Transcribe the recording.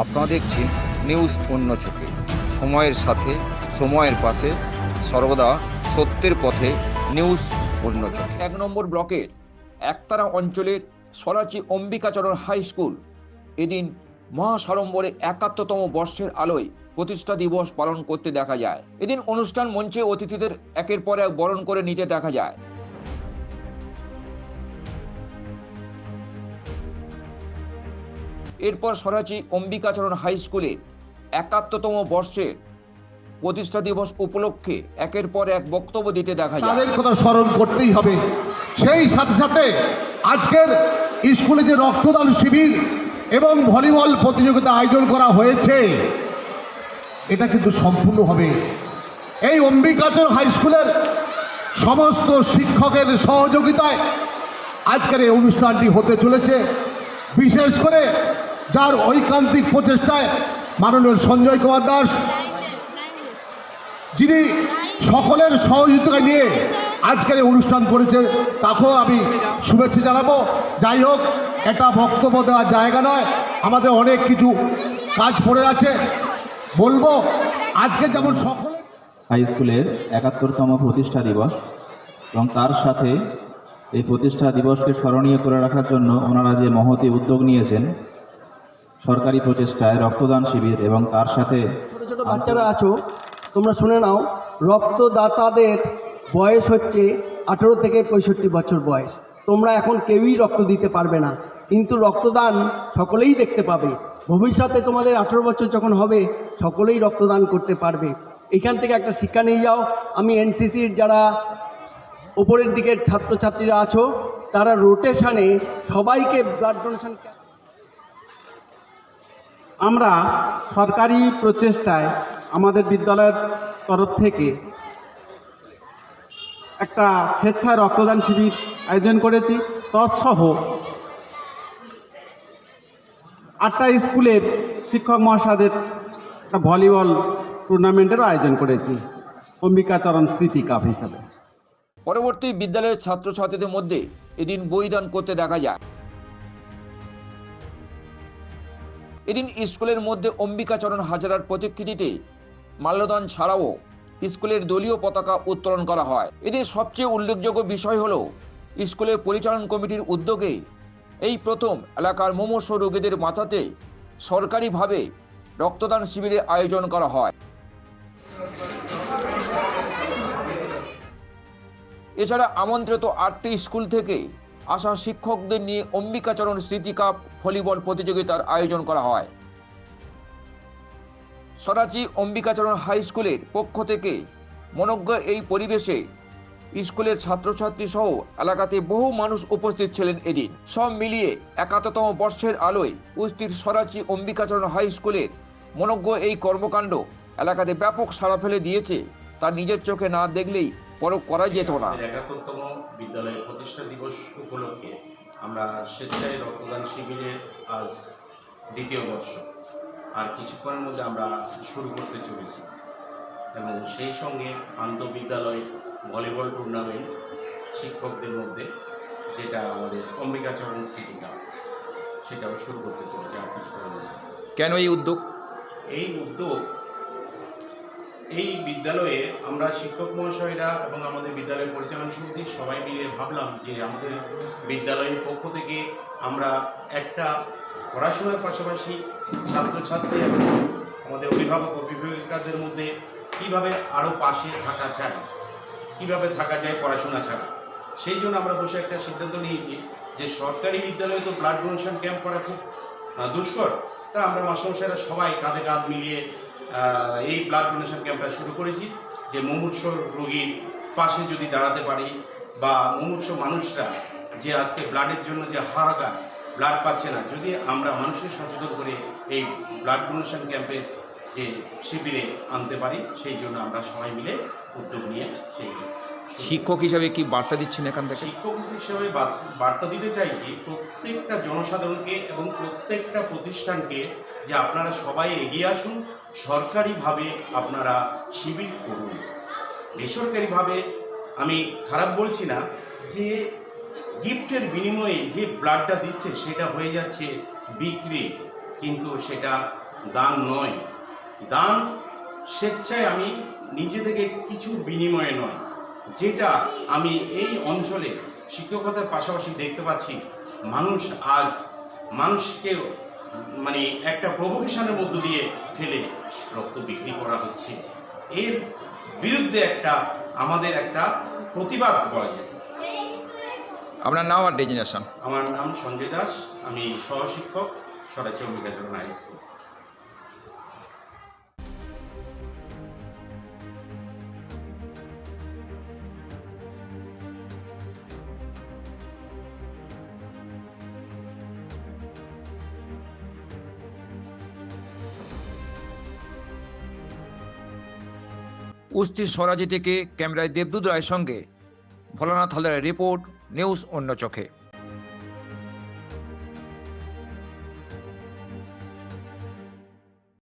আপনারা দেখছেন নিউজ অন্য চোখে। সময়ের সাথে, সময়ের পাশে, সর্বদা সত্যের পথে নিউজ অন্য চোখে। এক নম্বর ব্লকের একতারা অঞ্চলের সরাচি অম্বিকাচরণ হাই স্কুল, এদিন মহাসাড়ম্বরে একাত্ততম বর্ষের আলোয় প্রতিষ্ঠা দিবস পালন করতে দেখা যায়। এদিন অনুষ্ঠান মঞ্চে অতিথিদের একের পর এক বরণ করে নিতে দেখা যায়। এরপর সরাচি অম্বিকাচরণ হাই স্কুলে একাত্ততম বর্ষের প্রতিষ্ঠা দিবস উপলক্ষে একের পর এক বক্তব্য দিতে দেখা যায়। তাদের কথা স্মরণ করতেই হবে। সেই সাথে সাথে আজকের স্কুলে যে রক্তদান শিবির এবং ভলিবল প্রতিযোগিতা আয়োজন করা হয়েছে, এটা কিন্তু সম্পূর্ণ হবে। এই অম্বিকাচর হাই স্কুলের সমস্ত শিক্ষকের সহযোগিতায় আজকের এই অনুষ্ঠানটি হতে চলেছে। বিশেষ করে যার ঐকান্তিক প্রচেষ্টায় মাননীয় সঞ্জয় কুমার দাস যিনি সকলের সহযোগিতা নিয়ে আজকের এই অনুষ্ঠান করেছে, তাকেও আমি শুভেচ্ছা জানাব। যাই হোক, এটা বক্তব্য দেওয়ার জায়গা নয়, আমাদের অনেক কিছু কাজ পড়ে আছে। বলব, আজকে যেমন সকলে হাই স্কুলের একাত্তরতম প্রতিষ্ঠা দিবস, এবং তার সাথে এই প্রতিষ্ঠা দিবসকে স্মরণীয় করে রাখার জন্য ওনারা যে মহতি উদ্যোগ নিয়েছেন সরকারি প্রচেষ্টায় রক্তদান শিবির এবং তার সাথে ছোটো ছোটো বাচ্চারা আছো, তোমরা শুনে নাও, রক্তদাতাদের বয়স হচ্ছে আঠেরো থেকে পঁয়ষট্টি বছর বয়স। তোমরা এখন কেউই রক্ত দিতে পারবে না, কিন্তু রক্তদান সকলেই দেখতে পাবে। ভবিষ্যতে তোমাদের আঠেরো বছর যখন হবে, সকলেই রক্তদান করতে পারবে। এখান থেকে একটা শিক্ষা নিয়ে যাও, আমি এনসিসির যারা ওপরের দিকের ছাত্রছাত্রীরা আছো, তারা রোটেশানে সবাইকে ব্লাড ডোনেশন আমরা সরকারি প্রচেষ্টায় আমাদের বিদ্যালয়ের তরফ থেকে একটা স্বেচ্ছায় রক্তদান শিবির আয়োজন করেছি। তৎসহ আটটা স্কুলের শিক্ষক মহাশয়দের একটা ভলিবল টুর্নামেন্টেরও আয়োজন করেছি, অম্বিকাচরণ স্মৃতি কাপ হিসাবে। পরবর্তী বিদ্যালয়ের ছাত্রছাত্রীদের মধ্যে এদিন বইদান করতে দেখা যায়। এদিন স্কুলের মধ্যে অম্বিকাচরণ হাজারার প্রতিকৃতিতে মাল্যদান ছাড়াও স্কুলের দলীয় পতাকা উত্তোলন করা হয়। এদিন সবচেয়ে উল্লেখযোগ্য বিষয় হলো, স্কুলের পরিচালন কমিটির উদ্যোগে এই প্রথম এলাকার মুমূর্ষ রোগীদের মাথাতে সরকারিভাবে রক্তদান শিবিরের আয়োজন করা হয়। এছাড়া আমন্ত্রিত আটটি স্কুল থেকে আসা শিক্ষকদের নিয়ে অম্বিকাচরণ স্মৃতি কাপ ভলিবল প্রতিযোগিতার আয়োজন করা হয়। সরাচি অম্বিকাচরণ হাই স্কুলের পক্ষ থেকে মনজ্ঞ এই পরিবেশে স্কুলের ছাত্রছাত্রী সহ এলাকাতে বহু মানুষ উপস্থিত ছিলেন এদিন। সব মিলিয়ে একাত্ততম বর্ষের আলোয় উপস্থিত সরাচি অম্বিকাচরণ হাই স্কুলের মনজ্ঞ এই কর্মকাণ্ড এলাকাতে ব্যাপক সাড়া ফেলে দিয়েছে। তার নিজের চোখে না দেখলেই পরখ করা যেত না। একাত্তরতম বিদ্যালয়ের প্রতিষ্ঠা দিবস উপলক্ষে আমরা স্বেচ্ছায় রক্তদান শিবিরের আজ দ্বিতীয় বর্ষ। আর কিছুক্ষণের মধ্যে আমরা শুরু করতে চলেছি। এবং সেই সঙ্গে আন্তঃবিদ্যালয় ভলিবল টুর্নামেন্ট শিক্ষকদের মধ্যে যেটা আমাদের অম্বিকাচরণ স্মৃতি কাপ সেটাও শুরু করতে চলেছে আর কিছুক্ষণের মধ্যে। কেন এই উদ্যোগ? এই উদ্যোগ এই বিদ্যালয়ে আমরা শিক্ষক মহাশয়রা এবং আমাদের বিদ্যালয়ের পরিচালনা সমিতি সবাই মিলে ভাবলাম যে আমাদের বিদ্যালয়ের পক্ষ থেকে আমরা একটা পড়াশোনার পাশাপাশি ছাত্রছাত্রী এবং আমাদের অভিভাবক অভিভাবিকাদের মধ্যে কীভাবে আরও পাশে থাকা যায়, কীভাবে থাকা যায় পড়াশোনা ছাড়া। সেই জন্য আমরা বসে একটা সিদ্ধান্ত নিয়েছি যে সরকারি বিদ্যালয়ে তো ব্লাড ডোনেশন ক্যাম্প করা খুব দুষ্কর। তা আমরা মাস্টারমশাইরা সবাই কাঁধে কাঁধ মিলিয়ে এই ব্লাড ডোনেশন ক্যাম্পটা শুরু করেছি যে মুমূর্ষ রোগীর পাশে যদি দাঁড়াতে পারি বা মুমূর্ষ মানুষরা যে আজকে ব্লাডের জন্য যে হাহাকার ব্লাড পাচ্ছে না, যদি আমরা মানুষকে সচেতন করে এই ব্লাড ডোনেশন ক্যাম্পে যে শিবিরে আনতে পারি, সেই জন্য আমরা সবাই মিলে উদ্যোগ নিয়ে সেই শিক্ষক হিসাবে কি বার্তা দিচ্ছেন এখান থেকে? শিক্ষক হিসাবে বার্তা দিতে চাইছি, প্রত্যেকটা জনসাধারণকে এবং প্রত্যেকটা প্রতিষ্ঠানকে যে আপনারা সবাই এগিয়ে আসুন, সরকারিভাবে আপনারা শিবির করুন। বেসরকারিভাবে আমি খারাপ বলছি না, যে গিফটের বিনিময়ে যে ব্লাডটা দিচ্ছে সেটা হয়ে যাচ্ছে বিক্রি, কিন্তু সেটা দান নয়। দান স্বেচ্ছায় আমি নিজে থেকে কিছু বিনিময়ে নয়। যেটা আমি এই অঞ্চলে শিক্ষকতার পাশাপাশি দেখতে পাচ্ছি মানুষ আজ মানুষকে মানে একটা প্রভোকেশনের মধ্য দিয়ে ফেলে রক্ত বিক্রি করা হচ্ছে। এর বিরুদ্ধে একটা আমাদের একটা প্রতিবাদ বলা যায়। আপনার নাম আর ডেজিনেশন। আমার নাম সঞ্জয় দাস আমি সহশিক্ষক সরাচি অম্বিকাচরণ হাই স্কুল। উস্তি স্বরাজি থেকে ক্যামেরায় দেবদূত রায়ের সঙ্গে ভোলানাথ হালদারের রিপোর্ট নিউজ অন্য চোখে।